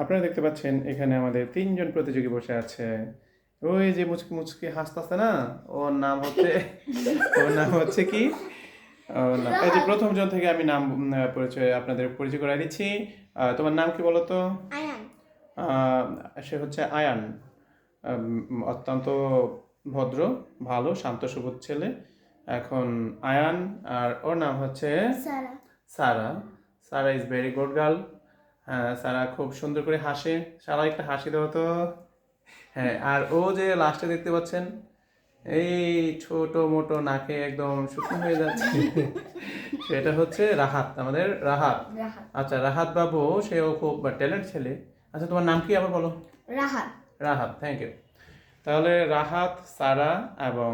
আপনারা দেখতে পাচ্ছেন এখানে আমাদের তিনজন প্রতিযোগী বসে আছে। ওই যে মুচকি মুচকি হাসতেছে না? ওর নাম হচ্ছে ওর নাম হচ্ছে কি? ওর নাম এই যে প্রথম জন থেকে আমি নাম পরিচয় আপনাদের পরিচয় করাই দিচ্ছি। তোমার নাম কি বলো তো? সে হচ্ছে আয়ান। অত্যন্ত ভদ্র ভালো শান্ত সবুজ ছেলে। এখন আয়ান আর ওর নাম হচ্ছে Sara. Sara. Sara is very good girl হ্যাঁ সারা খুব সুন্দর করে হাসে। সারা একটা হাসি দাও তো। হ্যাঁ আর ও যে লাস্টে দেখতে পাচ্ছেন এই ছোট মোটো নাকে একদম শুকনো হয়ে যাচ্ছে। সেটা হচ্ছে রাহাত আমাদের রাহাত। আচ্ছা রাহাত বাবু সেও খুব ট্যালেন্ট ছেলে। আচ্ছা তোমার নাম কি আবার বলো? রাহাত। রাহাত থ্যাংক ইউ তাহলে রাহাত সারা এবং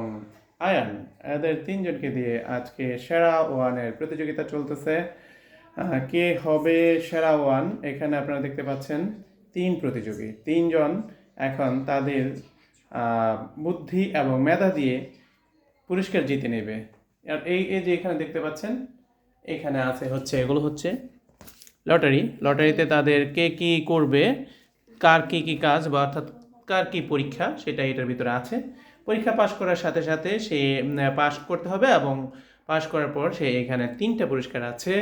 আয়ান এদের তিনজনকে দিয়ে আজকে সেরা ওয়ানের প্রতিযোগিতা চলতেছে। কে হবে সেরা ওয়ান? এখানে আপনারা দেখতে পাচ্ছেন তিন প্রতিযোগী। তিনজন এখন তাদের বুদ্ধি এবং মেধা দিয়ে পুরস্কার জিতে নেবে। আর এই এই যে এখানে দেখতে পাচ্ছেন, এখানে আছে হচ্ছে, এগুলো হচ্ছে লটারি। লটারিতে তাদের কে কি করবে, কার কি কি কাজ বা অর্থাৎ কার কি পরীক্ষা সেটা এটার ভিতরে আছে। পরীক্ষা পাশ করার সাথে সাথে সে পাশ করতে হবে এবং পাশ করার পর সে এখানে তিনটা পুরস্কার আছে।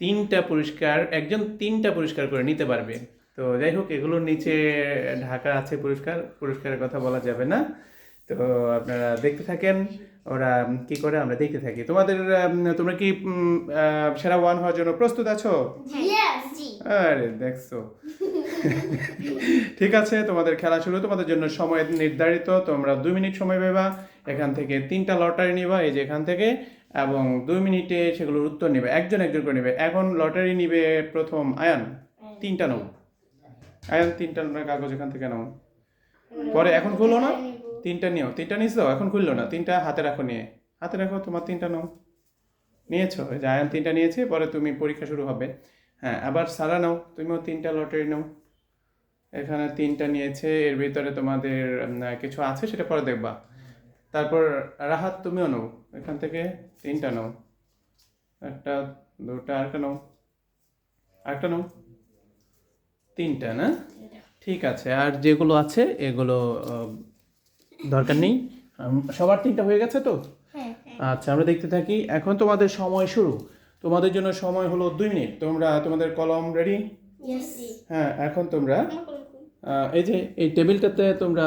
তিনটা পুরস্কার একজন তিনটা পুরস্কার করে নিতে পারবে। তো যাই হোক এগুলোর নিচে ঢাকা আছে পুরস্কার পুরস্কারের কথা বলা যাবে না। তো আপনারা দেখতে থাকেন ওরা কি করে আমরা দেখতে থাকি। তোমাদের তোমরা কি সেরা ওয়ান হওয়ার জন্য প্রস্তুত আছো? আরে দেখছ। ঠিক আছে তোমাদের খেলা শুরু তোমাদের জন্য সময় নির্ধারিত। তোমরা দুই মিনিট সময় পাবা এখান থেকে তিনটা লটারি নিবা এই যে এখান থেকে। এবং দুই মিনিটে সেগুলোর উত্তর নেবে, একজন একজন করে নেবে। এখন লটারি নিবে প্রথম আয়ান, তিনটা নাও। আয়ান, তিনটা কাগজ এখান থেকে নাও। পরে এখন খুললো না? তিনটা নিও। তিনটা নিয়েছো এখন খুললো না। তিনটা হাতে রাখো নিয়ে। হাতে রাখো, তোমার তিনটা নাও। নিয়েছো? যে আয়ান তিনটা নিয়েছে, পরে তুমি পরীক্ষা শুরু হবে। হ্যাঁ আবার সারা নাও। তুমিও তিনটা লটারি নাও। এখানে তিনটা নিয়েছে, এর ভিতরে তোমাদের কিছু আছে, সেটা পরে দেখবা। তারপর রাহাত, তুমিও নাও। এখান থেকে তিনটা নাও। একটা দুটা আরেকটা নাও। আরেকটা নাও। তিনটা না? ঠিক আছে আর যেগুলো আছে এগুলো দরকার নেই। সবার তিনটা হয়ে গেছে তো? হ্যাঁ আচ্ছা আমরা দেখতে থাকি এখন তোমাদের সময় শুরু। তোমাদের জন্য সময় হলো দুই মিনিট। তোমরা তোমাদের কলম রেডি হ্যাঁ এখন তোমরা এই যে এই টেবিলটাতে তোমরা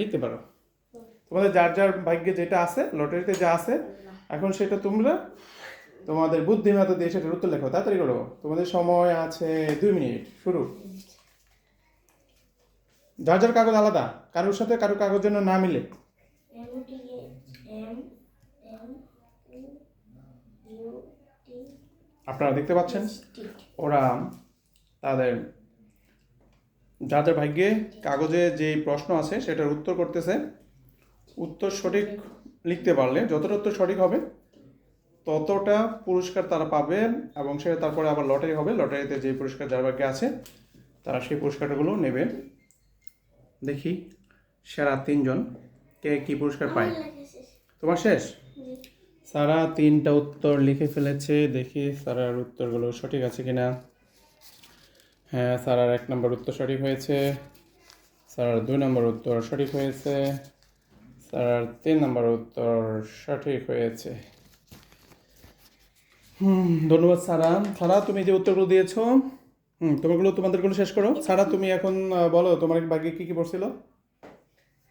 লিখতে পারো। তোমাদের যার যার ভাগ্যে যেটা আছে, লটারিতে যা আছে, এখন সেটা তোমরা তোমাদের বুদ্ধিমত্তা দিয়ে সেটার উত্তর লেখো, তাড়াতাড়ি করো। তোমাদের সময় আছে দুই মিনিট, শুরু। যার যার কাগজ আলাদা, কারোর সাথে কারোর কাগজ জন্য না মিলে। আপনারা দেখতে পাচ্ছেন? ওরা তাদের যাদের ভাগ্যে কাগজে যে প্রশ্ন আছে, সেটার উত্তর করতেছে। উত্তর সঠিক লিখতে পারলে যতটা উত্তর সঠিক হবে ততটা পুরস্কার তারা পাবে এবং সেটা তারপরে আবার লটারি হবে। লটারিতে যে পুরস্কার যার ভাগ্যে আছে তারা সেই পুরস্কারগুলো নেবে। দেখি সেরা তিনজন কে কি পুরস্কার পায়? তোমার শেষ? সারা তিনটা উত্তর লিখে ফেলেছে। দেখি সারার উত্তরগুলো সঠিক আছে কিনা। হ্যাঁ সারার এক নম্বর উত্তর সঠিক হয়েছে। সারার দুই নম্বর উত্তর সঠিক হয়েছে। সারার তিন নম্বর উত্তর সঠিক হয়েছে। হুম ধন্যবাদ সারা। সারা তুমি যে উত্তরগুলো দিয়েছ হুম তোমারগুলো তোমাদেরগুলো শেষ করো। সারা তুমি এখন বলো তোমার বাকি কি কি পড়ছিল?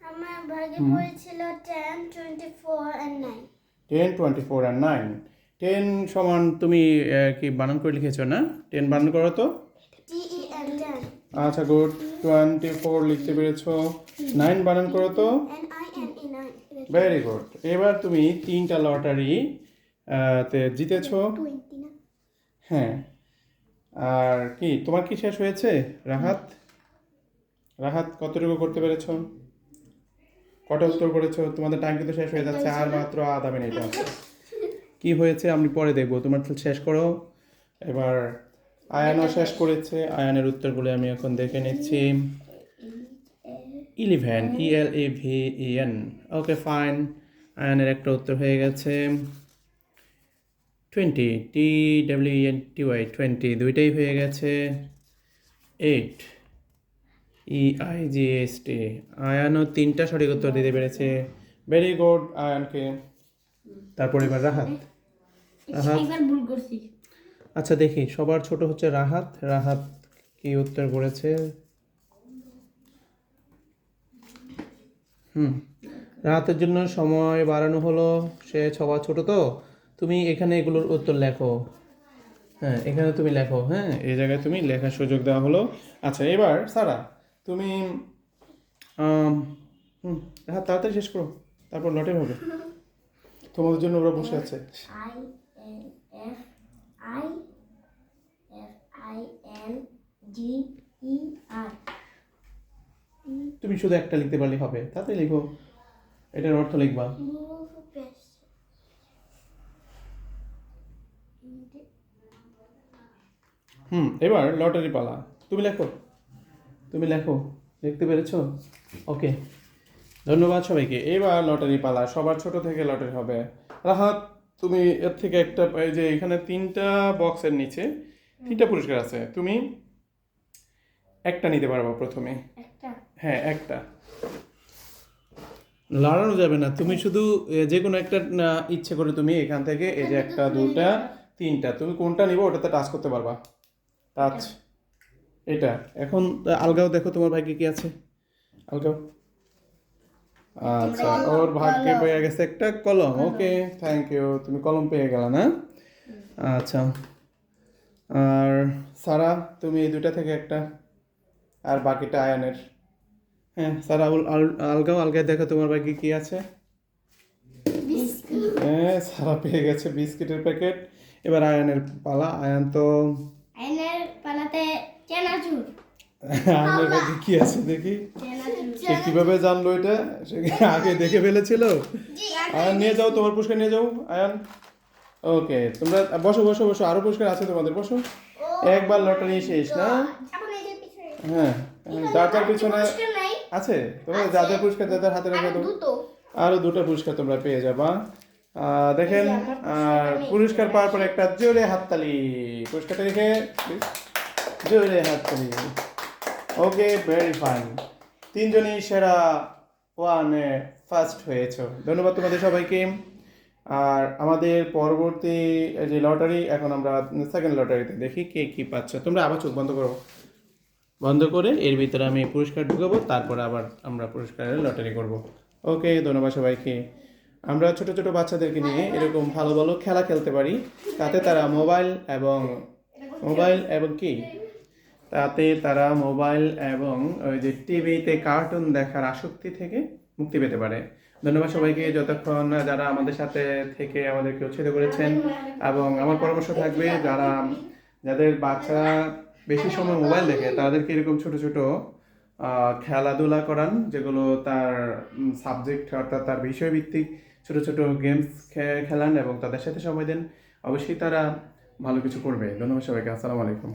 আমার ভাগে পড়েছিল টেন সমান তুমি কি বানান করে লিখেছো না? টেন বানান করো তো। টেন আচ্ছা গুড টোয়েন্টি ফোর লিখতে পেরেছ। নাইন বানান করো তো। ভেরি গুড এবার তুমি তিনটা লটারি তে জিতেছো। হ্যাঁ। আর কি তোমার কি শেষ হয়েছে? রাহাত? রাহাত কতটুকু করতে পেরেছ? কটা উত্তর করেছ? তোমাদের টাইম কিন্তু শেষ হয়ে যাচ্ছে আর মাত্র আধা মিনিট আছে। কি হয়েছে আমি পরে দেখব। তোমার তো শেষ করো। এবার আয়ানও শেষ করেছে। আয়ানের উত্তরগুলো আমি এখন দেখে নিচ্ছি। Eleven E L A V E N okay fine আয়ানের একটা উত্তর হয়ে গেছে। Twenty T W N T Y twenty দুইটাই হয়ে গেছে। Eight E I G S T আয়ানও তিনটা সঠিক উত্তর দিতে পেরেছে। ভেরি গুড আয়ানকে তারপর এবার রাহাত। রাহাত। আচ্ছা দেখি সবার ছোট হচ্ছে রাহাত। রাহাত কি উত্তর করেছে? হুম। রাহাতের জন্য সময় বাড়ানো হলো সে সবার ছোট তো। তুমি এখানে এগুলোর উত্তর লেখো। হ্যাঁ এখানে তুমি লেখো হ্যাঁ। এই জায়গায় তুমি লেখার সুযোগ দেওয়া হলো। আচ্ছা এবার সারা তুমি হুম রাহাত তাড়াতাড়ি শেষ করো। তারপর লটের হবে। তোমাদের জন্য ওরা বসে আছে। I N F I F I N G E R তুমি শুধু একটা লিখতে পারলে হবে, তাতে লিখো। এটার অর্থ লিখবা। হুম, এবার লটারি পালা। তুমি লেখো। তুমি লেখো। দেখতে পেরেছ? ওকে। ধন্যবাদ সবাইকে। এবার লটারি পালা। সবার ছোট থেকে লটারি হবে। রাহাত, তুমি এর থেকে একটা, এই যে এখানে তিনটা বক্সের নিচে তিনটা পুরস্কার আছে। তুমি একটা নিতে পারবা প্রথমে। একটা। হ্যাঁ একটা। লড়ানো যাবে না। তুমি শুধু যে কোনো একটা ইচ্ছে করে তুমি এখান থেকে এই যে একটা দুটা তিনটা তুমি কোনটা নিবো ওটাতে টাচ করতে পারবা। টাচ। এটা। এখন আলগাও দেখো তোমার ভাগ্যে কি আছে। আলগাও। আচ্ছা ওর ভাগ্যে পেয়ে গেছে একটা কলম। ওকে থ্যাংক ইউ তুমি কলম পেয়ে গেলা না? আচ্ছা। আর সারা তুমি এই দুটা থেকে একটা। আর বাকিটা আয়নের। হ্যাঁ আল- আলগাও আলগায় দেখো তোমার বাকি কি আছে। হ্যাঁ সারা পেয়ে গেছে বিস্কিটের প্যাকেট। এবার আয়নের পালা। আয়ন তো আইনের পালাতে চেনাচুর। আয়নের বাকি কি আছে দেখি। সে কীভাবে জানলো এটা? সে আগে দেখে ফেলেছিল? আয়ন নিয়ে যাও তোমার পুরস্কার নিয়ে যাও আয়ন। ওকে তোমরা বসো বসো বসো। আরও পুরস্কার আছে তোমাদের বসো। একবার লটারি শেষ না? হ্যাঁ যার যার পিছনে আছে? তোমরা যাদের পুরস্কার যাদের হাতে রেখে দেবো দুটো। আরও দুটো পুরস্কার তোমরা পেয়ে যাবা। দেখেন আর পুরস্কার পাওয়ার পর একটা জোরে হাততালি। পুরস্কারটা রেখে জোরে হাততালি। ওকে ভেরি ফাইন তিনজনই সেরা ওয়ানে ফার্স্ট হয়েছ। ধন্যবাদ তোমাদের সবাইকে। আর আমাদের পরবর্তী যে লটারি এখন আমরা সেকেন্ড লটারিতে দেখি কে কি পাচ্ছে। তোমরা আবার চোখ বন্ধ করো। বন্ধ করে এর ভিতরে আমি পুরস্কার ঢুকাবো, তারপর আবার আমরা পুরস্কারের লটারি করব। ওকে, ধন্যবাদ সবাইকে। আমরা ছোট ছোট বাচ্চাদেরকে নিয়ে এরকম ভালো ভালো খেলা খেলতে পারি, তাতে তারা মোবাইল এবং মোবাইল এবং কি? তাতে তারা মোবাইল এবং ওই যে টিভিতে কার্টুন দেখার আসক্তি থেকে মুক্তি পেতে পারে। ধন্যবাদ সবাইকে, যতক্ষণ যারা আমাদের সাথে থেকে আমাদেরকে উৎসাহিত করেছেন এবং আমার পরামর্শ থাকবে, যারা যাদের বাচ্চা বেশি সময় মোবাইল দেখে, তাদেরকে এরকম ছোট ছোট খেলাধুলা করান, যেগুলো তার সাবজেক্ট অর্থাৎ তার বিষয়ভিত্তিক ছোট ছোট গেমস খেলান এবং তাদের সাথে সময় দেন। অবশ্যই তারা ভালো কিছু করবে। ধন্যবাদ সবাইকে। আসসালামু আলাইকুম।